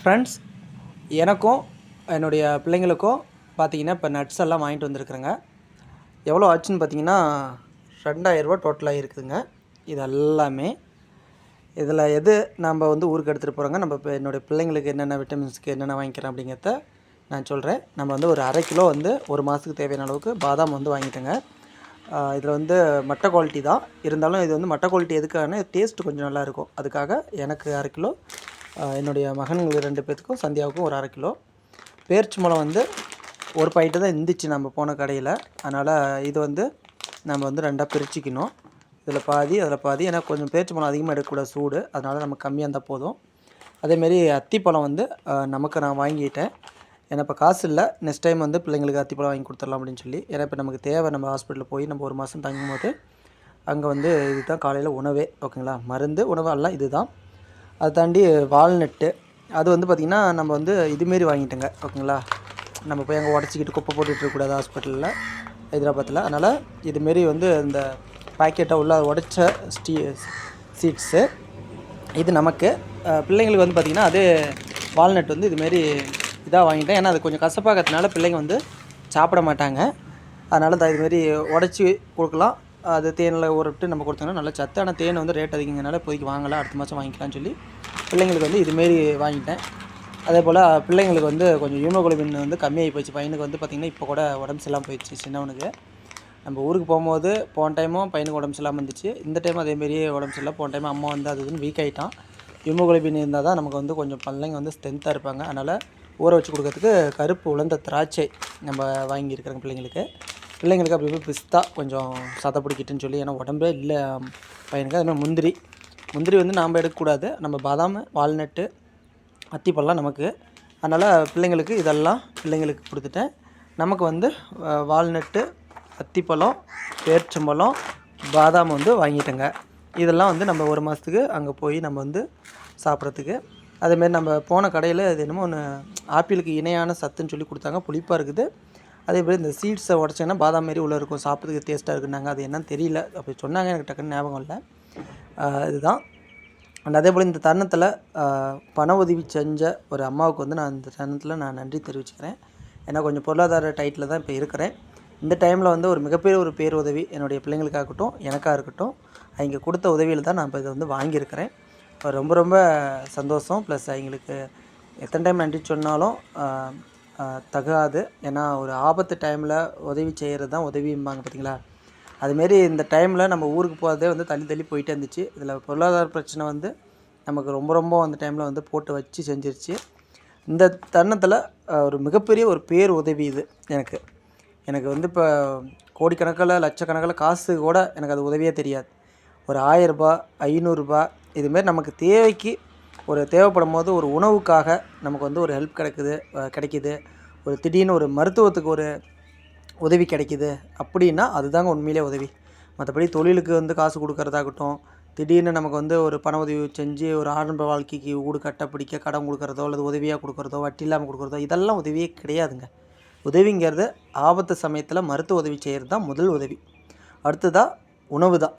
Friends எனக்கும் என்னுடைய பிள்ளைங்களுக்கும் பார்த்தீங்கன்னா இப்போ நட்ஸ் எல்லாம் வாங்கிட்டு வந்திருக்குறேங்க. எவ்வளோ ஆச்சுன்னு பார்த்தீங்கன்னா ரெண்டாயிரரூபா டோட்டலாக இருக்குதுங்க இது எல்லாமே. இதில் எது நம்ம வந்து ஊருக்கு எடுத்துகிட்டு போகிறோங்க நம்ம இப்போ என்னுடைய பிள்ளைங்களுக்கு என்னென்ன விட்டமின்ஸ்க்கு என்னென்ன வாங்கிக்கிறேன் அப்படிங்கிறத நான் சொல்கிறேன் நம்ம வந்து ஒரு அரை கிலோ வந்து ஒரு மாதத்துக்கு தேவையான அளவுக்கு பாதாம் வந்து வாங்கிட்டேங்க. இதில் வந்து மட்டை குவாலிட்டி தான். இருந்தாலும் இது வந்து மட்டை குவாலிட்டி எதுக்காகனா டேஸ்ட் கொஞ்சம் நல்லாயிருக்கும் அதுக்காக எனக்கு அரை கிலோ என்னுடைய மகன்கள் ரெண்டு பேர்த்துக்கும் சந்தியாவுக்கும் ஒரு அரை கிலோ. பேர்ச்சி பழம் வந்து ஒரு பாக்கெட்டு தான் இருந்துச்சு நம்ம போன கடையில். அதனால் இது வந்து நம்ம வந்து ரெண்டாக பிரிச்சுக்கணும். இதில் பாதி அதில் பாதி. ஏன்னா கொஞ்சம் பேர்ச்சி பழம் அதிகமாக எடுக்கக்கூடாது சூடு. அதனால் நம்ம கம்மியாக இருந்தால் போதும். அதேமாரி அத்திப்பழம் வந்து நமக்கு நான் வாங்கிட்டேன். ஏன்னா இப்போ காசு இல்லை. நெக்ஸ்ட் டைம் வந்து பிள்ளைங்களுக்கு அத்திப்பழம் வாங்கி கொடுத்துடலாம் அப்படின்னு சொல்லி. ஏன்னா இப்போ நமக்கு தேவை நம்ம ஹாஸ்பிட்டலில் போய் நம்ம ஒரு மாதம் தங்கும்போது அங்கே வந்து இதுதான் காலையில் உணவே. ஓகேங்களா? மருந்து உணவு எல்லாம் இதுதான். அதை தாண்டி வால்நட்டு. அது வந்து பார்த்திங்கன்னா நம்ம வந்து இதுமாரி வாங்கிட்டோங்க ஓகேங்களா? நம்ம போய் அங்கே உடச்சிக்கிட்டு குப்பை போட்டுட்டு இருக்கக்கூடாது ஹாஸ்பிட்டலில் ஹைதராபாத்தில் அதனால் இதுமாரி வந்து இந்த பாக்கெட்டை உள்ள உடச்ச ஸ்டீ சீட்ஸு இது நமக்கு. பிள்ளைங்களுக்கு வந்து பார்த்திங்கன்னா அது வால்நட் வந்து இதுமாரி இதாக வாங்கிட்டேன். ஏன்னா அது கொஞ்சம் கசப்பாகிறதுனால பிள்ளைங்க வந்து சாப்பிட மாட்டாங்க. அதனால் தான் இதுமாரி உடச்சி கொடுக்கலாம். அது தேனில் ஊறவிட்டு நம்ம கொடுத்தோம்னா நல்ல சத்து. ஆனால் தேன் வந்து ரேட் அதிகங்கிறனால இப்போதைக்கு வாங்கலாம் அடுத்த மாதம் வாங்கிக்கலாம்னு சொல்லி பிள்ளைங்களுக்கு வந்து இதுமாரி வாங்கிட்டேன். அதே போல் பிள்ளைங்களுக்கு வந்து கொஞ்சம் ஹீமோகுளோபின் வந்து கம்மியாகி போச்சு. பையனுக்கு வந்து பார்த்திங்கன்னா இப்போ கூட உடம்பு சரியில்லாமல் போயிடுச்சு சின்னவனுக்கு. நம்ம ஊருக்கு போகும்போது போன டைமும் பையனுக்கு உடம்பு சரியில்லாமல் இருந்துச்சு. இந்த டைம் அதேமாரியே உடம்பு சரியில்லை. போன டைம் அம்மா வந்து அது வந்து வீக் ஆகிட்டான் ஹீமோகுளோபின் இருந்தால் தான் நமக்கு வந்து கொஞ்சம் பிள்ளைங்க வந்து ஸ்ட்ரென்த்தாக இருப்பாங்க. அதனால் ஊற வச்சு கொடுக்கறதுக்கு கருப்பு உலர்ந்த திராட்சை நம்ம வாங்கியிருக்கிறோங்க பிள்ளைங்களுக்கு. பிள்ளைங்களுக்கு அப்படி போய் பிஸ்தா கொஞ்சம் சதை பிடிக்கிட்டுன்னு சொல்லி ஏன்னா உடம்பே இல்லை. பையனுக்கு அதுமாதிரி முந்திரி. முந்திரி வந்து நாம் எடுக்கக்கூடாது. நம்ம பாதாம் வால்நட்டு அத்திப்பழம் நமக்கு. அதனால் பிள்ளைங்களுக்கு இதெல்லாம் பிள்ளைங்களுக்கு கொடுத்துட்டேன். நமக்கு வந்து வால்நட்டு அத்திப்பழம் பேர்ச்சம்பழம் பாதாம் வந்து வாங்கிட்டேங்க. இதெல்லாம் வந்து நம்ம ஒரு மாதத்துக்கு அங்கே போய் நம்ம வந்து சாப்பிட்றதுக்கு. அதேமாரி நம்ம போன கடையில் இது என்னமோ ஒன்று ஆப்பிளுக்கு இணையான சத்துன்னு சொல்லி கொடுத்தாங்க. புளிப்பாக இருக்குது. அதே மாதிரி இந்த சீட்ஸை உடச்சிங்கன்னா பாதாம் மாரி உள்ளே இருக்கும். சாப்பிட்றதுக்கு டேஸ்ட்டாக இருக்குன்னாங்க. அது என்னன்னு தெரியல. அப்படி சொன்னாங்க. எனக்கு டக்குன்னு ஞாபகம் இல்லை. இதுதான். அண்ட் அதே போல் இந்த தருணத்தில் பண உதவி செஞ்ச ஒரு அம்மாவுக்கு வந்து நான் இந்த தருணத்தில் நான் நன்றி தெரிவிச்சுக்கிறேன். ஏன்னா கொஞ்சம் பொருளாதார டைட்டில் தான் இப்போ இருக்கிறேன். இந்த டைமில் வந்து ஒரு மிகப்பெரிய ஒரு பேருதவி என்னுடைய பிள்ளைங்களுக்காகட்டும் எனக்காக இருக்கட்டும் அவங்க கொடுத்த உதவியில் தான் நான் இப்போ இதை வந்து வாங்கியிருக்கிறேன். ரொம்ப ரொம்ப சந்தோஷம். ப்ளஸ் அவங்களுக்கு எத்தனை டைம் நன்றி சொன்னாலும் தகாது. ஏன்னா ஒரு ஆபத்து டைமில் உதவி செய்கிறது தான் உதவிம்பாங்க பார்த்தீங்களா அதுமாரி இந்த டைமில் நம்ம ஊருக்கு போகிறதே வந்து தள்ளி தள்ளி போயிட்டே இருந்துச்சு. இதில் பொருளாதார பிரச்சனை வந்து நமக்கு ரொம்ப ரொம்ப அந்த டைமில் வந்து போட்டு வச்சு செஞ்சிருச்சு. இந்த தருணத்தில் ஒரு மிகப்பெரிய ஒரு பேர் உதவி இது எனக்கு. எனக்கு வந்து இப்போ கோடிக்கணக்கில் லட்சக்கணக்கில் காசு கூட எனக்கு அது உதவியே தெரியாது. ஒரு ஆயிரரூபா ஐநூறுரூபா இதுமாரி நமக்கு தேவைக்கு ஒரு தேவைப்படும் போது ஒரு உணவுக்காக நமக்கு வந்து ஒரு ஹெல்ப் கிடைக்குது கிடைக்கிது கிடைக்குது. ஒரு திடீர்னு ஒரு மருத்துவத்துக்கு ஒரு உதவி கிடைக்குது அப்படின்னா அதுதாங்க உண்மையிலே உதவி. மற்றபடி தொழிலுக்கு வந்து காசு கொடுக்கறதாகட்டும் திடீர்னு நமக்கு வந்து ஒரு பண உதவி செஞ்சு ஒரு ஆரம்ப வாழ்க்கைக்கு ஊடு கட்ட பிடிக்க கடன் கொடுக்குறதோ அல்லது உதவியாக கொடுக்குறதோ வட்டி இல்லாமல் கொடுக்குறதோ இதெல்லாம் உதவியே கிடையாதுங்க. உதவிங்கிறது ஆபத்து சமயத்தில் மருத்துவ உதவி செய்கிறது தான் முதல் உதவி. அடுத்ததாக உணவு தான்